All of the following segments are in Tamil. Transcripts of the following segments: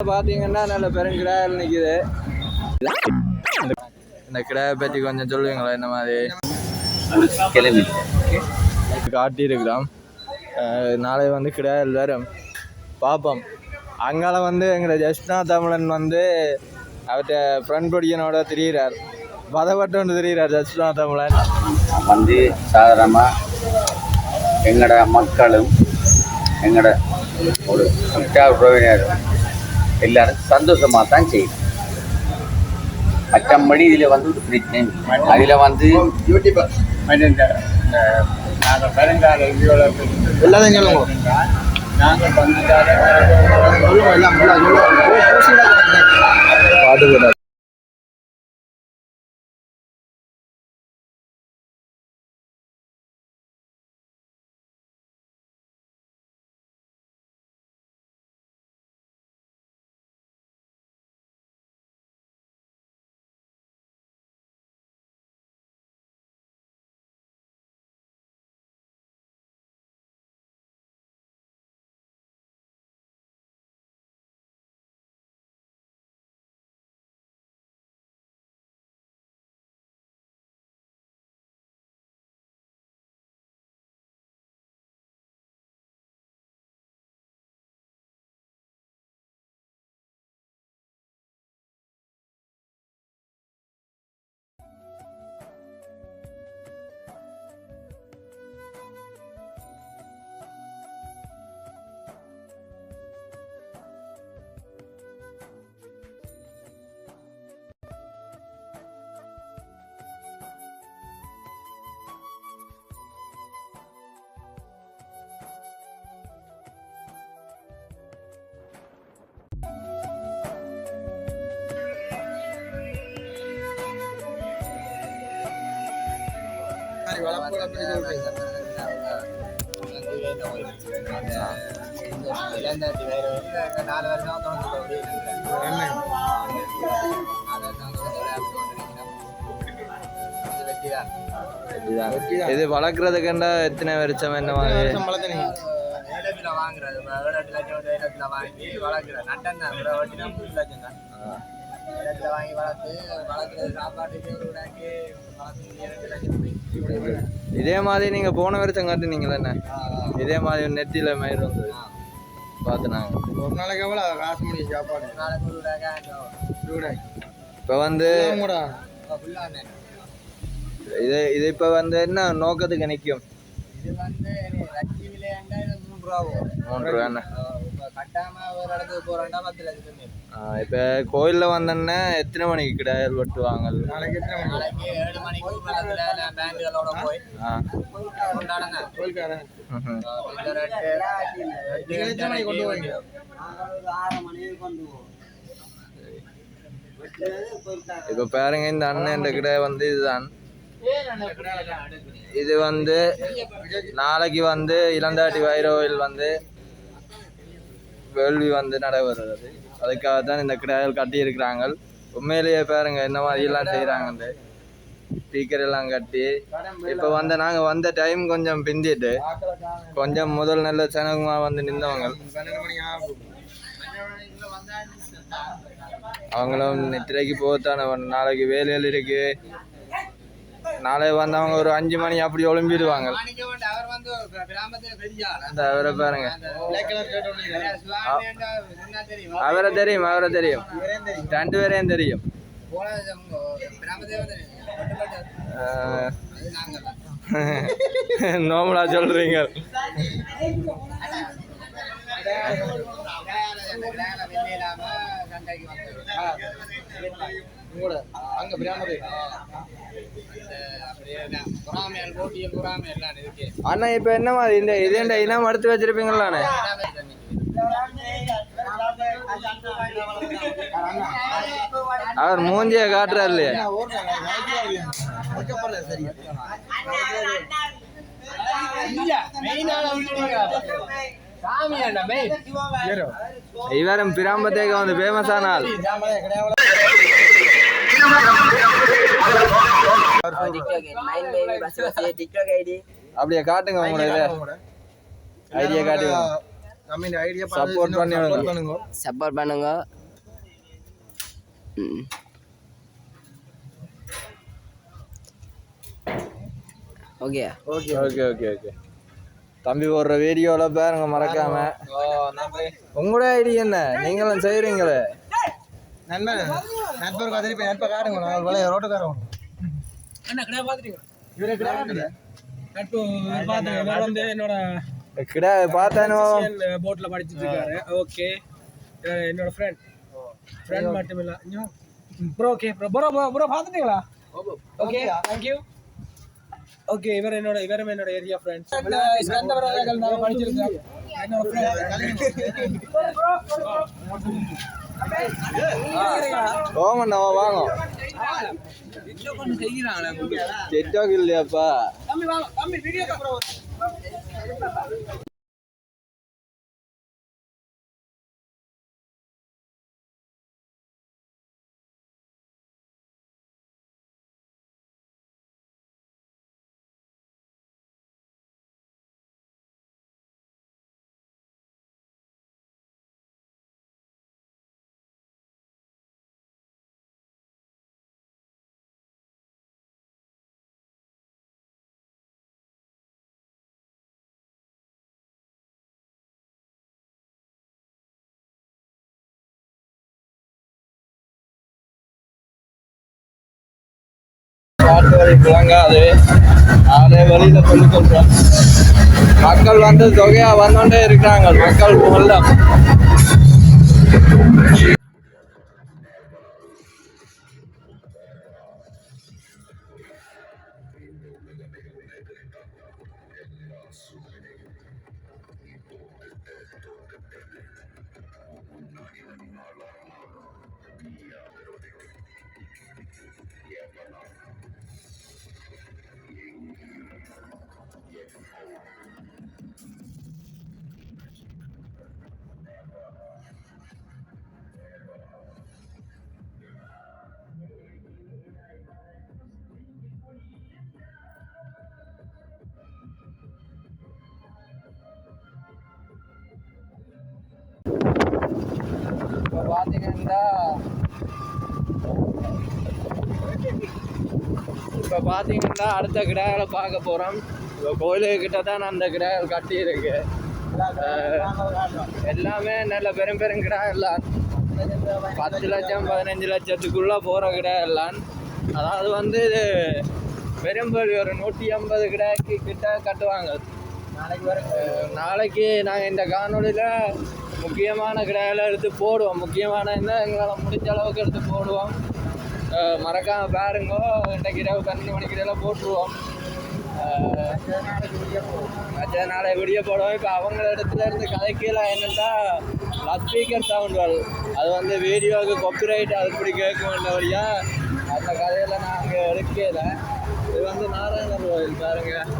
பார்த்தீங்கன்னா நல்ல பெருங்கிடாயில் நிற்குது இந்த கிடாயை பற்றி கொஞ்சம் சொல்லுவீங்களா என்ன மாதிரி? கிளம்பி காட்டியிருக்கிறோம் நாளை வந்து கிடையாது வரும். பார்ப்போம் அங்கால வந்து எங்களை ஜஸ்னா தமிழன் வந்து அவர்கிட்ட ஃப்ரெண்ட் படிக்கனோட திரியிறார். பதப்பட்டு திரியிறார் ஜஸ்னா தமிழன் வந்து சாதாரணமாக எங்களோட மக்களும் எங்களோட ஒரு உறவினரும் எல்லாரும் சந்தோஷமாக தான் செய்யும் மற்றபடி இதில் வந்து ஒரு பிரச்சனை அதில் வந்து நாங்கள் பெருங்கால எல்லாத்தையும் சொல்லுங்க. நாங்கள் பங்குதார பாட்டுக்கூடாது நாலு வருஷம் இது வளர்க்குறதுக்குண்டா எத்தனை வருஷம் என்ன மாதிரி? வாங்குறது வாங்கி வளர்க்குறது நட்டம் தான் லட்சம் தான் ஏலத்துல வாங்கி வளர்த்து வளர்க்குறது சாப்பாட்டுக்கு ஒரு விடாக்கி வளர்த்து இதே மாதிரி நீங்க போன வருஷம் காட்டுனீங்களே என்ன? இதே மாதிரி நெத்தியில மயிர் வந்தது பார்த்து நாங்க ஒரு நாளைக்கு எவ்வளோ காசு முடியும் சாப்பாடு? இப்போ வந்து இது இது இப்போ வந்து என்ன நோக்கத்துக்கு நிற்கும் இது வந்து இது மூணு ரூபா மூன்று ரூபா என்ன? இப்போ கட்டாம ஒரு இடத்துக்கு போறேன்டா பத்து லட்சம் இப்போ கோயிலில் வந்தோன்னே எத்தனை மணிக்கு கிடையாது வெட்டுவாங்க நாளைக்கு எத்தனை மணி நாளைக்கு ஏழு மணிக்கு பக்கத்துல பேண்டுகளோட போய் ஆ. கொண்டாடுங்க. கோயில்காரன். ம்ஹும். இந்த ரெட்டு நீங்க எத்தனை மணிக்கு கொண்டு போவீங்க? இப்போ பாருங்க இந்த அண்ணன் கிட்ட வந்து இதுதான். இது வந்து நாளைக்கு வந்து இளந்தாட்டி வைரோவில் வந்து வேள்வி வந்து நடைபெறுகிறது. அதுக்காக தான் இந்த கிடாயல் கட்டி இருக்கிறாங்க உண்மையிலேயே பாருங்க என்ன மாதிரி எல்லாம் ஸ்பீக்கர் எல்லாம் கட்டி இப்போ வந்து நாங்கள் வந்த டைம் கொஞ்சம் பிந்திட்டு கொஞ்சம் முதல் நல்ல சனகமாக வந்து நின்றவங்க. அவங்களும் நித்திரைக்கு போகத்தானே நாளைக்கு வேலையில் இருக்கு. நாளை வந்தவங்க ஒரு அஞ்சு மணி அப்படி ஒளிம்பிடுவாங்க. வந்து கிராமத்துல அவரை பாருங்க. அவரை தெரியும் அவரை தெரியும். ரெண்டு பேரையும் தெரியும். நோமலா சொல்றீங்க. அங்க பிரியாணி அப்படியே பொறாமையால் போட்டியும் பொறாமை எல்லாம் இருக்கு அண்ணா இப்போ என்ன மாதிரி இந்த இதேண்ட இனம் எடுத்து வச்சிருப்பீங்களாண்ணே? அவர் மூஞ்சிய காட்டுறாரு இல்லையா? இவரும் பிராம்பத்தேக வந்து ஃபேமஸ் ஆனால் அப்படியே காட்டுங்க உங்களோட ஐடியா காட்டுங்க விடுங்க. பண்ணுங்க. சப்போர்ட் பண்ணுங்க. Okay okay okay okay okay தம்பி போடுற வீடியோவில் பாருங்க மறக்காம. உங்களோட ஐடியா என்ன? நீங்களும் செய்கிறீங்களே நண்பன் நண்பருக்கு திருப்பி நட்பை காட்டுங்க. நான் விளைய ரோட்டுக்காரன் இவரே கிராமத்துல நட்பு பார்த்தேன் இவர் வந்து என்னோட கிடா பார்த்தானோ? போட்ல படிச்சிட்டு இருக்காரு. ஓகே. என்னோட ஃப்ரெண்ட் ஃப்ரெண்ட் மட்டும் இல்ல bro okay bro bro bro bro பார்த்துட்டீங்களா? Okay thank you okay இவர் என்னோட இவரும் என்னோட ஏரியா ஃப்ரெண்ட்ஸ் படிச்சிருக்கோம் என்னோட ஓமண்ணா வாங்க. டிக்டாக் இல்லையாப்பா? காட்டு விளங்காது அதே. வழியில சொல்லிக் கொள்றோம் மக்கள் வந்து தொகையா வந்தோண்டே இருக்காங்க மக்கள் வெள்ளம். இப்போ இப்போ பார்த்தீங்கன்னா அடுத்த கிடாகளை பார்க்க போகிறோம் இப்போ கோயிலுக்கிட்ட தான் அந்த கிடாகள் கட்டி இருக்கு எல்லாமே நல்ல பெரும் பெரும் கிடா எல்லாம் பத்து லட்சம் பதினஞ்சு லட்சத்துக்குள்ளே போகிற கிடா எல்லாம் அதாவது வந்து இது ஒரு நூற்றி ஐம்பது கிடாய்க்கு கிட்ட கட்டுவாங்க. நாளைக்கு நாளைக்கு நாங்கள் இந்த காணொலியில் முக்கியமான கிடாயெல்லாம் எடுத்து போடுவோம். முக்கியமான என்ன எங்களால் முடிஞ்ச அளவுக்கு எடுத்து போடுவோம். மறக்காமல் பாருங்கோ. இன்றைக்கு இரவு பன்னெண்டு மணிக்கு இடையில போட்டுருவோம். மற்ற நாளை விடிய போடுவோம் இப்போ அவங்க இடத்துல இருந்து கதைக்கலாம் என்னென்னா லவுட் ஸ்பீக்கர் சவுண்டுகள் அது வந்து வீடியோவுக்கு கொப்பிரைட் அது இப்படி கேட்க வேண்டபடியா அந்த கதையில் நாங்கள் எடுக்கல. இது வந்து நாராயணர் கோயில் பாருங்கள்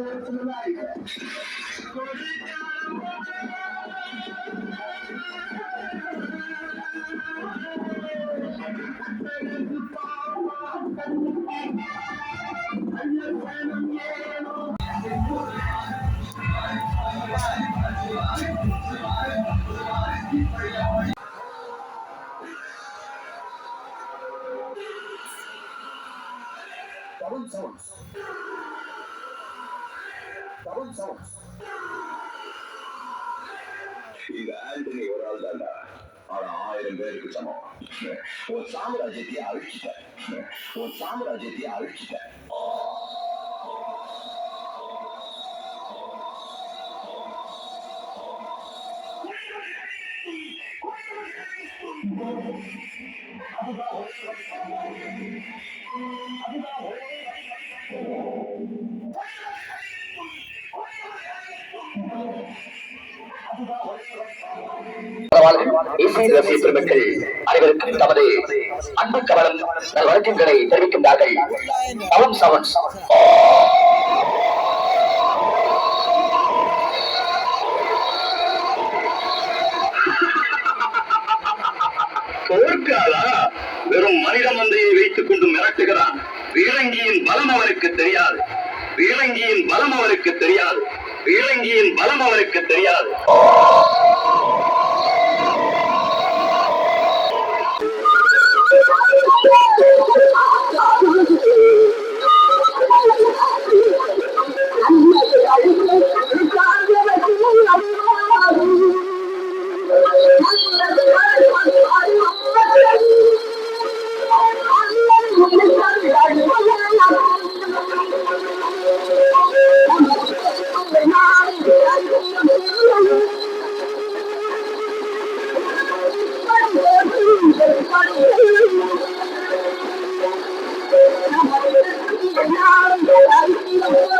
பாருங்க இது ஆண்டனி ஒரு ஆள் தான்டா ஆனா ஆயிரம் பேருக்கு சமம் உன் சாம்ராஜ்யத்தை அழிச்சிட்ட உன் சாம்ராஜ்யத்தை அழிச்சிட்ட இசை பெருமக்கள் அனைவருக்கும் தமது அன்பு கவலம் நல் வணக்கங்களை தெரிவிக்கின்றார்கள் போர்க்காலா வெறும் மனித மந்தையை வைத்துக் கொண்டு மிரட்டுகிறான். வீரங்கியின் பலம் அவனுக்கு தெரியாது. வீரங்கியின் பலம் அவனுக்கு தெரியாது. இலங்கையின் பலம் அவருக்கு தெரியாது. Oh! Thank you.